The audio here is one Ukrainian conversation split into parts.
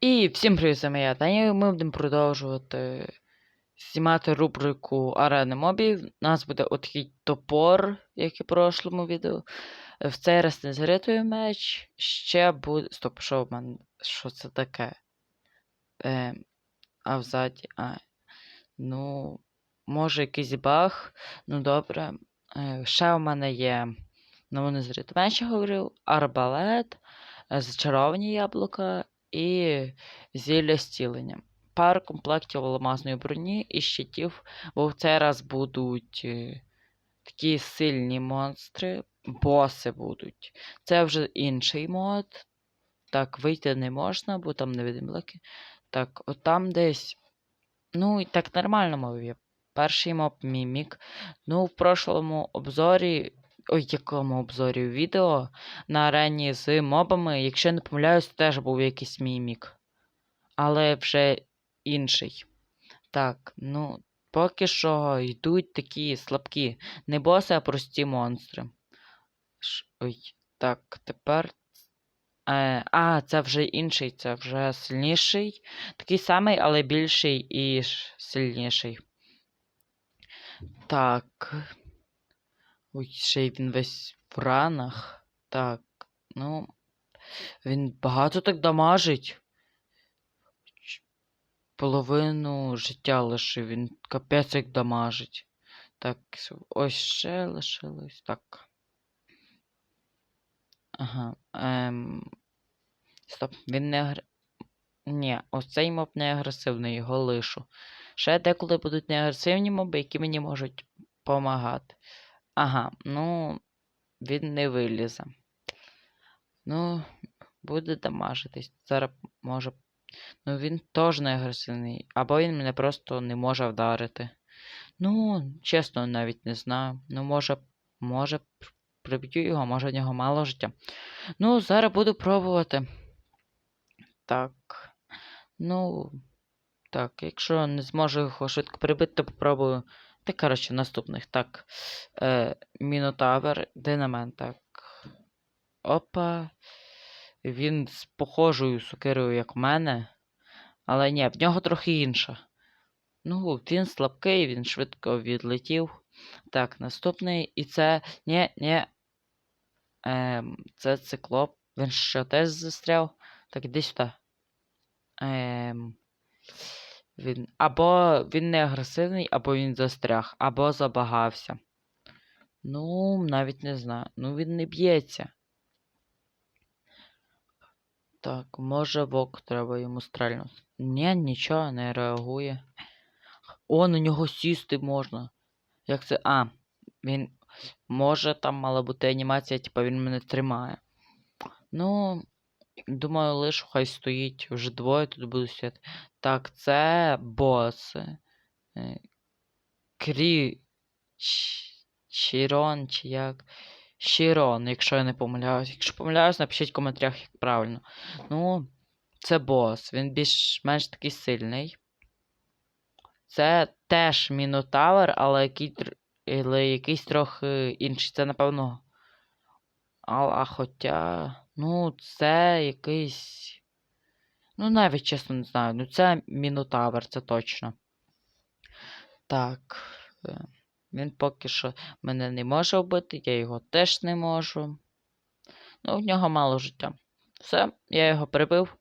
І всім привіт, вами я Даня, ми будемо продовжувати знімати рубрику Арени мобів. У нас буде отакий топор, як і в прошлому відео. Е, В цей раз не незаритовий меч. Ще буде. Стоп, що в мене? Що це таке? Е, а взаді. А. Ну, може якийсь баг. Ну добре. Е, ще в мене є. Ну, незаритий меч, я говорив, арбалет, зачаровані яблука і зілля зцілення. Пару комплектів алмазної броні і щитів, бо в цей раз будуть е, такі сильні монстри, боси будуть. Це вже інший мод. Так, вийти не можна, бо там невидимлики. Так, от там десь. Ну, і так нормально мов є. Перший моб мімік. Ну, в прошлому обзорі. Ой, якому обзорі відео на арені з мобами, якщо не помиляюсь, теж був якийсь мімік. Але вже інший. Так, ну, поки що йдуть такі слабкі. Не боси, а прості монстри. Ш- Ой, так, тепер. Е, а, це вже інший, це вже сильніший. Такий самий, але більший і сильніший. Так. Ой, ще й він весь в ранах. Так, ну. Він багато так дамажить. Половину життя лишив, він капець як дамажить. Так, ось ще лишилось. Так. Ага. Ем... Стоп, він не агр... Ні, ось цей моб не агресивний, його лишу. Ще деколи будуть неагресивні моби, які мені можуть помагати. Ага, ну, він не вилізе. Ну, буде дамажитись. Зараз може. Ну, він теж не агресивний. Або він мене просто не може вдарити. Ну, чесно, навіть не знаю. Ну, може, може, приб'ю його, може в нього мало життя. Ну, зараз буду пробувати. Так. Ну. Так, якщо не зможу його швидко прибити, то попробую. Та, коротше, наступних. Так. Е, Мінотавр, динамент, так. Опа. Він з похожою сокирою, як в мене. Але ні, в нього трохи інша. Ну, він слабкий, він швидко відлетів. Так, наступний. І це. Ні, ні. Ем, це циклоп. Він що теж застряв. Так, іди сюди. Ем, він... Або він не агресивний, або він застряг, або забагався. Ну, навіть не знаю. Ну, він не б'ється. Так, може вок треба йому стрельнути. Ні, нічого, не реагує. О, на нього сісти можна. Як це. А, він. Може там мала бути анімація, типа він мене тримає. Ну, думаю, лише хай стоїть. Вже двоє тут буду сидіти. Так, це боси. Е, Крі. Чірон, чи як. Щирон, якщо я не помиляюсь. Якщо помиляюсь, напишіть в коментарях, як правильно. Ну, це бос. Він більш-менш такий сильний. Це теж Мінотавр, але, який, якийсь трохи інший. Це, напевно. А, а хоча. Ну, це якийсь. Ну, навіть чесно не знаю. Ну, це Мінотавр, це точно. Так. е, Він поки що мене не може вбити, я його теж не можу. Ну, в нього мало життя. Все, я його прибив.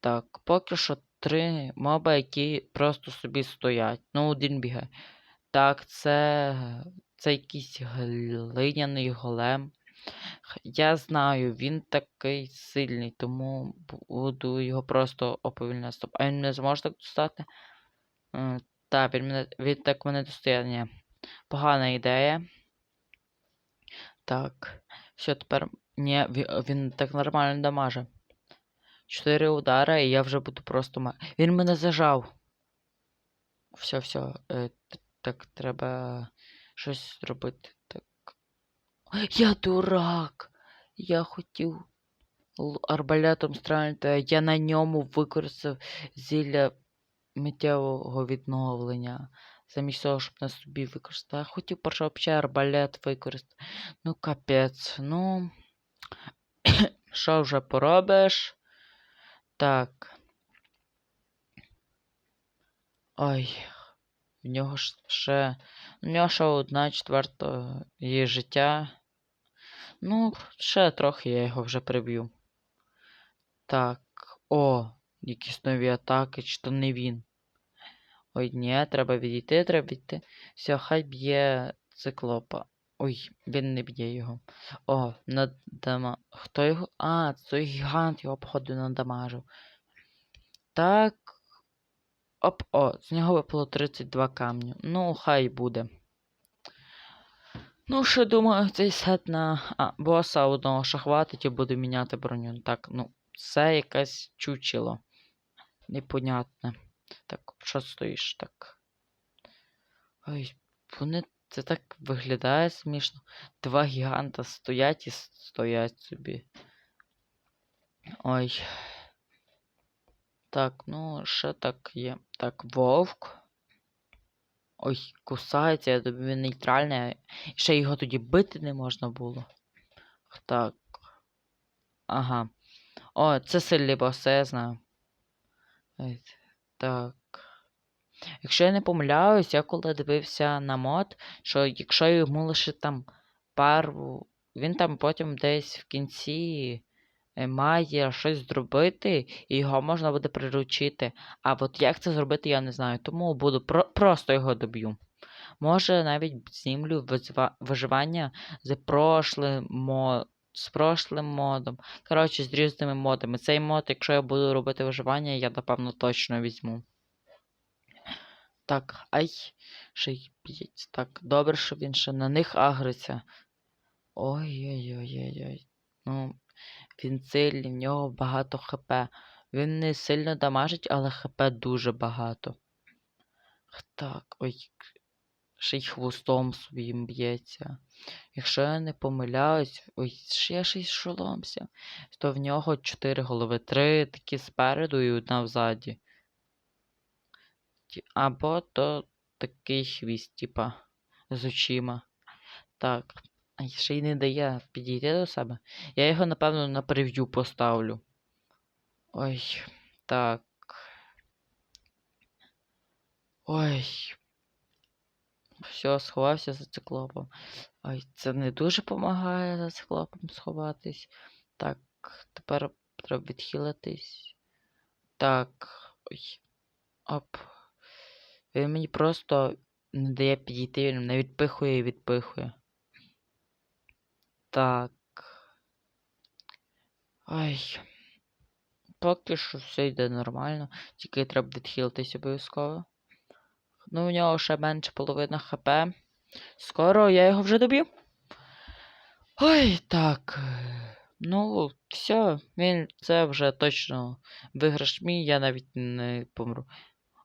Так, поки що три моба, які просто собі стоять. Ну, один бігає. Так, це. Це якийсь глиняний голем. Я знаю, він такий сильний, тому буду його просто оповільняти. Стоп. А він не зможе так достати? Так, він, мене, він так мене достає. Погана ідея. Так. Все, тепер. Ні, він, він так нормально дамаже. Чотири удара, і я вже буду просто. ма- Він мене зажав. Все, все. Так, треба щось зробити. Так. Я дурак! Я хотів арбалетом стрельнути, а я на ньому використав зілля миттєвого відновлення. Замість того, щоб на собі використати. Хотів перше взагалі арбалет використати. Ну, капець. Ну. Що вже поробиш? Так. Ой. В нього ще. В нього ще одна четверта її життя. Ну, ще трохи я його вже приб'ю. Так. О, якісь нові атаки, чи то не він. Ой, ні, треба відійти, треба відійти. Все, хай б'є циклопа. Ой, він не б'є його. О, надама. Хто його? А, це той гігант його, походу, надамажив. Так. Оп, о, з нього випало 32 камню. Ну, хай буде. Ну, ще думаю, цей сет на а, боса одного ще хватить і буду міняти броню. Так, ну, це якесь чучело. Непонятне. Так, що стоїш так? Ой, вони це так виглядає смішно. Два гіганта стоять і стоять собі. Ой. Так, ну, ще так є. Так, вовк. Ой, кусається, я тобі нейтральний. Ще його тоді бити не можна було. Так. Ага. О, це сильний бос, я знаю. Так. Якщо я не помиляюсь, я коли дивився на мод, що якщо йому лише там пару. Він там потім десь в кінці має щось зробити, і його можна буде приручити. А от як це зробити, я не знаю. Тому буду про- просто його доб'ю. Може навіть визва- виживання з прошлим мо... з прошлим модом. Коротше, з різними модами. Цей мод, якщо я буду робити виживання, я напевно точно візьму. Так, ай, ще й б'ється. Так, добре, що він ще на них агриться. Ой-ой-ой-ой-ой. Ну, він сильний, в нього багато хп. Він не сильно дамажить, але хп дуже багато. Так, ой. Ще й хвостом своїм б'ється. Якщо я не помиляюсь, ой, ще ще й шоломся, то в нього 4 голови, 3 такі спереду і одна взаді. Або то такий хвіст, типа, з очима. Так. Ще й не дає підійти до себе. Я його, напевно, на прев'ю поставлю. Ой, так. Ой. Все, сховався за циклопом. Ой, це не дуже допомагає за циклопом сховатись. Так, тепер треба відхилитись. Так. Ой. Оп. Він мені просто не дає підійти, він мене відпихує і відпихує. Так. Ай. Поки що все йде нормально. Тільки треба відхилитись обов'язково. Ну, у нього ще менше половина хп. Скоро я його вже доб'ю. Ой, так. Ну, все, він це вже точно виграш мій, я навіть не помру.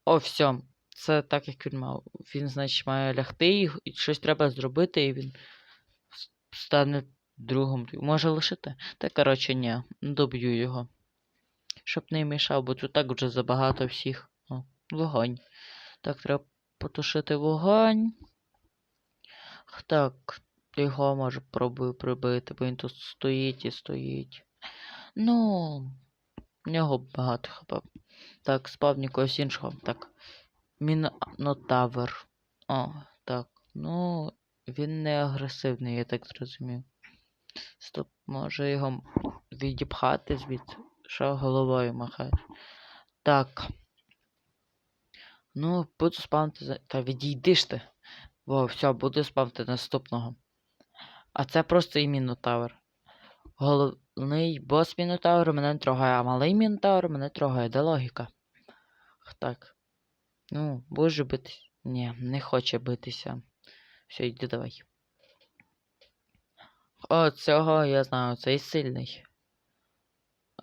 О, все. Це так, як він мав. Він, значить, має лягти і, щось треба зробити, і він стане другом. Може лишити? Та коротше, ні, доб'ю його. Щоб не мішав, бо тут так вже забагато всіх. О, вогонь. Так, треба потушити вогонь. Так, його може пробую прибити, бо він тут стоїть і стоїть. Ну, в нього багато хп. Так, спав когось іншого. Так. Мінотавр. О, так. Ну, він не агресивний, я так зрозумів. Стоп, може його відіпхати звідси. Що головою махає. Так. Ну, буду спавнити за. Та відійди ж ти. Во, все, буду спавнити наступного. А це просто і Мінотавр. Головний бос Мінотавр мене трогає, а малий Мінотавр мене трогає. Де логіка? Так. Ну, будеш битись? Ні, не хоче битися. Все, йди давай. О, цього я знаю, цей сильний.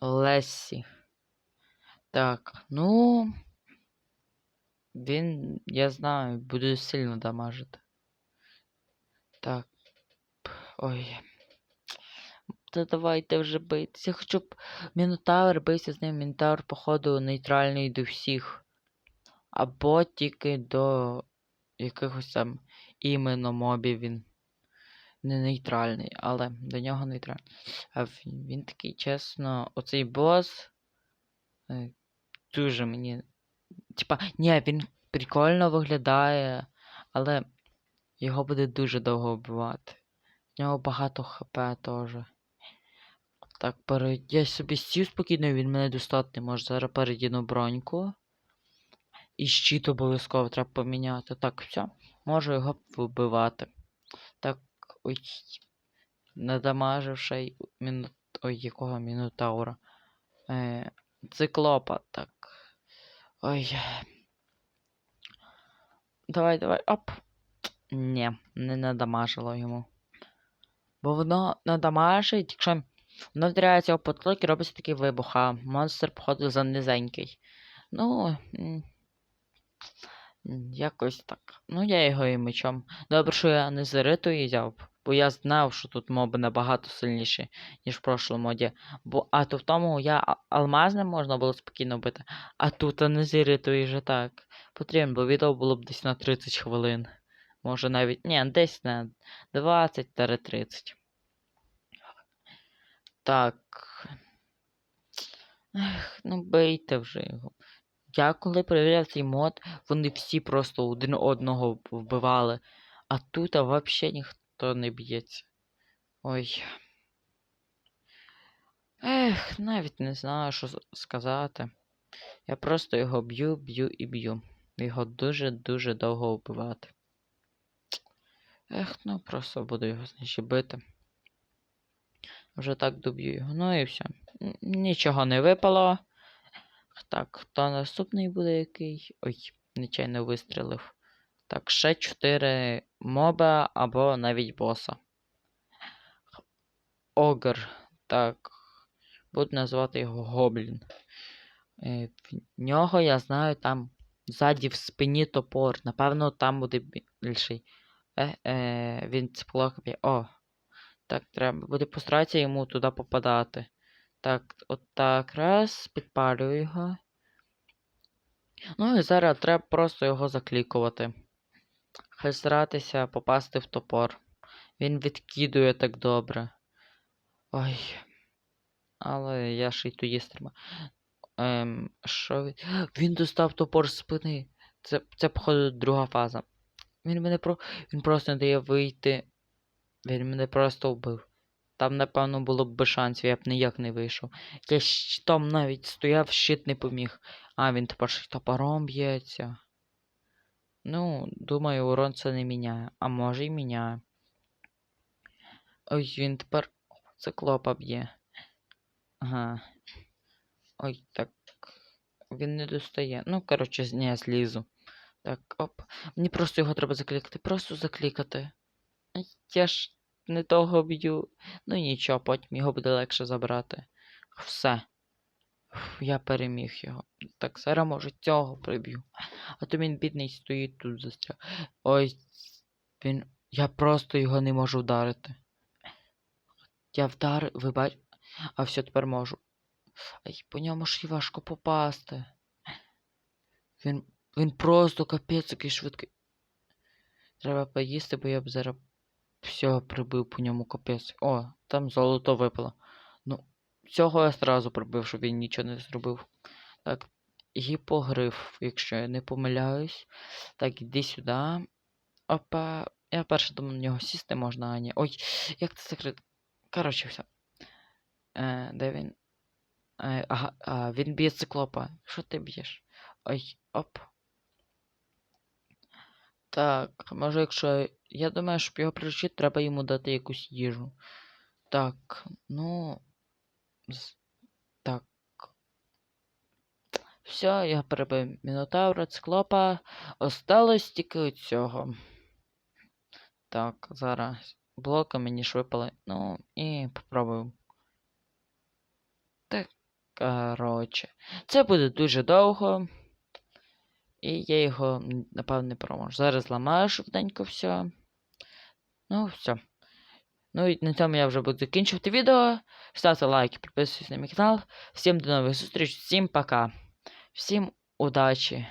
Лесі. Так, ну. Він, я знаю, буде сильно дамажити. Так. Ой. Та давайте вже битися. Я хочу б Мінотавр битися з ним. Мінотавр, походу, нейтральний до всіх. Або тільки до якихось там іменно мобів він не нейтральний, але до нього нейтральний. А він, такий, чесно, оцей бос. Е, Дуже мені. Типа, ні, він прикольно виглядає, але його буде дуже довго вбивати. В нього багато хп теж. Так, пере... я собі сів спокійно, він мене достати може. Зараз передіну броньку. І щит обов'язково треба поміняти. Так, все. Можу його вбивати. Так, ой. Надамаживши й міну... Ой, якого мінотаура. Е, циклопа, так. Ой. Давай, давай, оп. Ні, не надамажило йому. Бо воно надамажить, якщо воно вдаряється об потолок і робиться такий вибух, а монстр, походу, занизенький. Ну. Якось так. Ну, я його і мечом. Добре, що я не зериту і взяв. Бо я знав, що тут моби набагато сильніші, ніж в прошлому моді. Бо, а то в тому я алмазним можна було спокійно бити. А тут а не зіриту вже так. Потрібно, бо відео було б десь на 30 хвилин. Може навіть. Ні, десь на 20-30. Так. Ех, ну бийте вже його. Я коли перевіряв цей мод, вони всі просто один одного вбивали. А тут а взагалі ніхто не б'ється. Ой. Ех, навіть не знаю, що сказати. Я просто його б'ю, б'ю і б'ю. Його дуже-дуже довго вбивати. Ех, ну просто буду його бити. Вже так доб'ю його. Ну і все. Нічого не випало. Так, хто наступний буде який? Ой, нечайно вистрілив. Так, ще 4 моба або навіть боса. Огр. Так. Буду називати його Гоблін. Е, в нього, я знаю, там ззаді в спині топор. Напевно, там буде більший. Е, е, він цеплокопі. О. Так, треба буде постаратися йому туди попадати. Так, от так, раз, підпалюю його. Ну і зараз треба просто його заклікувати. Хай старатися попасти в топор. Він відкидує так добре. Ой. Але я ще й тоді стрима. Ем, що він. Він достав топор з спини. Це, це походу, друга фаза. Він мене про. Він просто не дає вийти. Він мене просто вбив. Там, напевно, було б шансів, я б ніяк не вийшов. Я щитом навіть стояв, щит не поміг. А, він тепер топором б'ється. Ну, думаю, урон це не міняє. А може й міняє. Ой, він тепер циклопа б'є. Ага. Ой, так. Він не достає. Ну, коротше, я злізу. Так, оп. Мені просто його треба заклікати. Просто заклікати. Я ж не того б'ю. Ну нічого, потім його буде легше забрати. Все. Я переміг його. Так, зараз може цього приб'ю. А то він бідний стоїть тут застряг. Ой, він. Я просто його не можу вдарити. Я вдарив, ви. А все тепер можу. Ай, по ньому ж і важко попасти. Він. Він просто капець який швидкий. Треба поїсти, бо я б зараз все прибив по ньому капець. О, там золото випало. Цього я сразу прибив, щоб він нічого не зробив. Так, гіпогриф, якщо я не помиляюсь. Так, іди сюди. Опа. Я перше думав, на нього сісти можна, а ні. Ой, як це закрити? Коротше, все. Е, де він? Е, ага, а, він б'є циклопа. Що ти б'єш? Ой, оп. Так, може, якщо. Я думаю, щоб його приручити, треба йому дати якусь їжу. Так, ну. Так. Все, я перебив Мінотавра, циклопа. Осталось тільки цього. Так, зараз блоки мені ж випали. Ну, і попробую. Так, коротше. Це буде дуже довго. І я його, напевно, не проможу. Зараз ламаю швиденько все. Ну, все. Ну і на цьому я вже буду закінчувати відео. Ставте лайки, підписуйтесь на мій канал. Всім до нових зустріч, всім пока. Всім удачі.